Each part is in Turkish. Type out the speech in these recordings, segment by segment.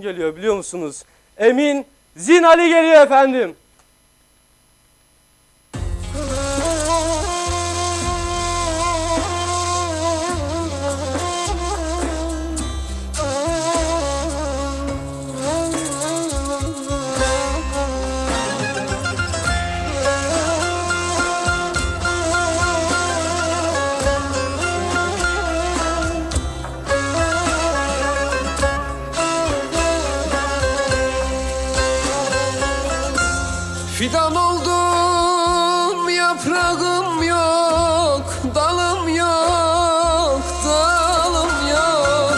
geliyor biliyor musunuz? Emin Zinali geliyor efendim. Fidan oldum yaprağım yok dalım yok dalım yok.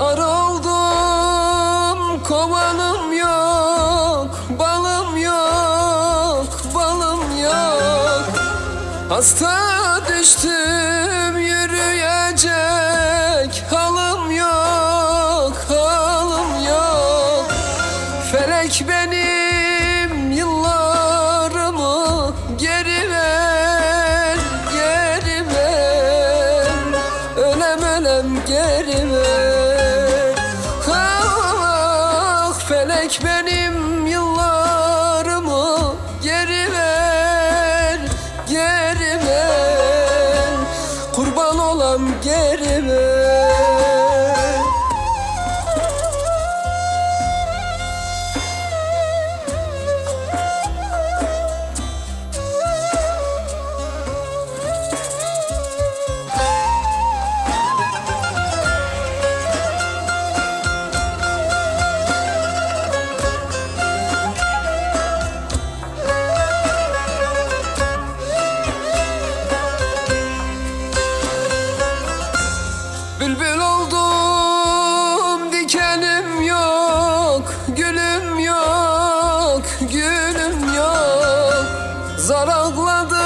Ar oldum kovanım yok balım yok balım yok. Hasta düştüm yürüyecek halım yok halım yok. Felek benim yıllarımı ver Ah felek benim yıllarımı geri ver, geri ver. Kurban olam geri ver Bülbül oldum dikenim yok Gülüm yok gülüm yok. Zar ağladım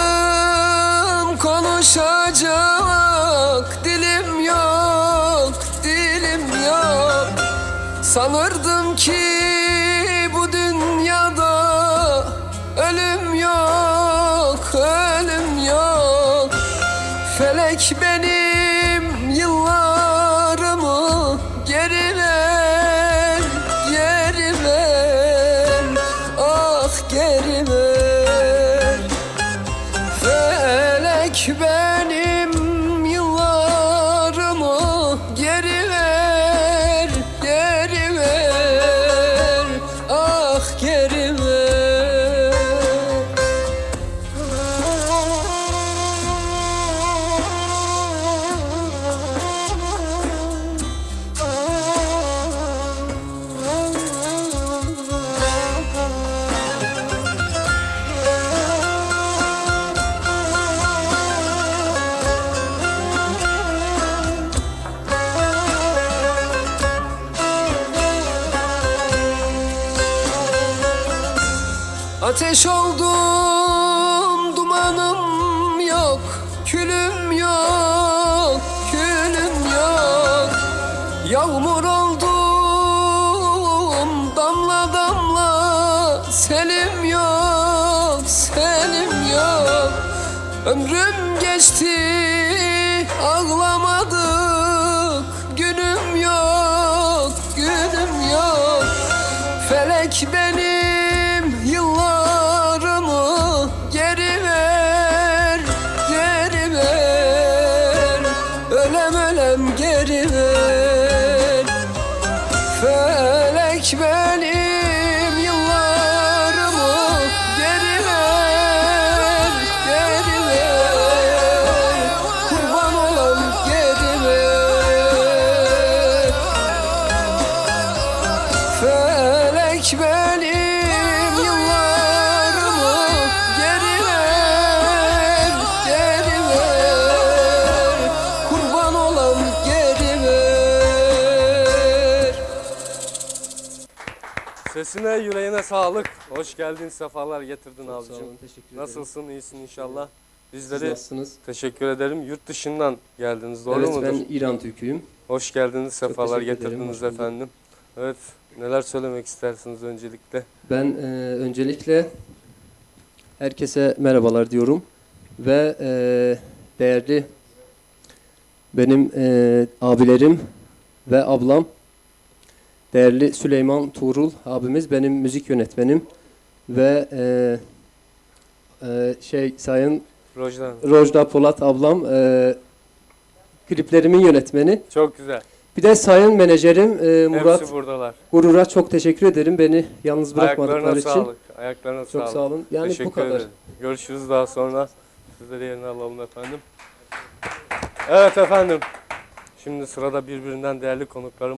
konuşacak Dilim yok dilim yok. Sanırdım ki bu dünyada Ölüm yok ölüm yok. Felek benim yıllarımı Felek benim Ateş oldum dumanım yok Külüm yok külüm yok. Yağmur oldum damla damla Selim yok selim yok. Ömrüm geçti ağlamadık Günüm yok günüm yok. Felek benim ölem Sesine yüreğine sağlık. Hoş geldin sefalar getirdin Sağ abicim. olun, teşekkür ederim. Nasılsın iyisin inşallah. Siz Bizleri nasılsınız? teşekkür ederim. Yurt dışından geldiniz doğru evet mudur? ben İran Türk'üyüm. Hoş geldiniz sefalar ederim, getirdiniz bulduk. efendim. Evet neler söylemek istersiniz öncelikle? Ben e, öncelikle herkese merhabalar diyorum ve e, değerli benim e, abilerim ve ablam değerli Süleyman Tuğrul abimiz benim müzik yönetmenim ve e, e, şey sayın Rojdan. Rojda Polat ablam e, kliplerimin yönetmeni. Çok güzel. Bir de sayın menajerim e, Murat. Gurur'a çok teşekkür ederim beni yalnız bırakmadıkları için. sağlık. Ayaklarına Çok sağlık. sağ olun. Yani Teşekkür bu kadar. ederim. Görüşürüz daha sonra. Sizleri yerine alalım efendim. Evet efendim. Şimdi sırada birbirinden değerli konuklarım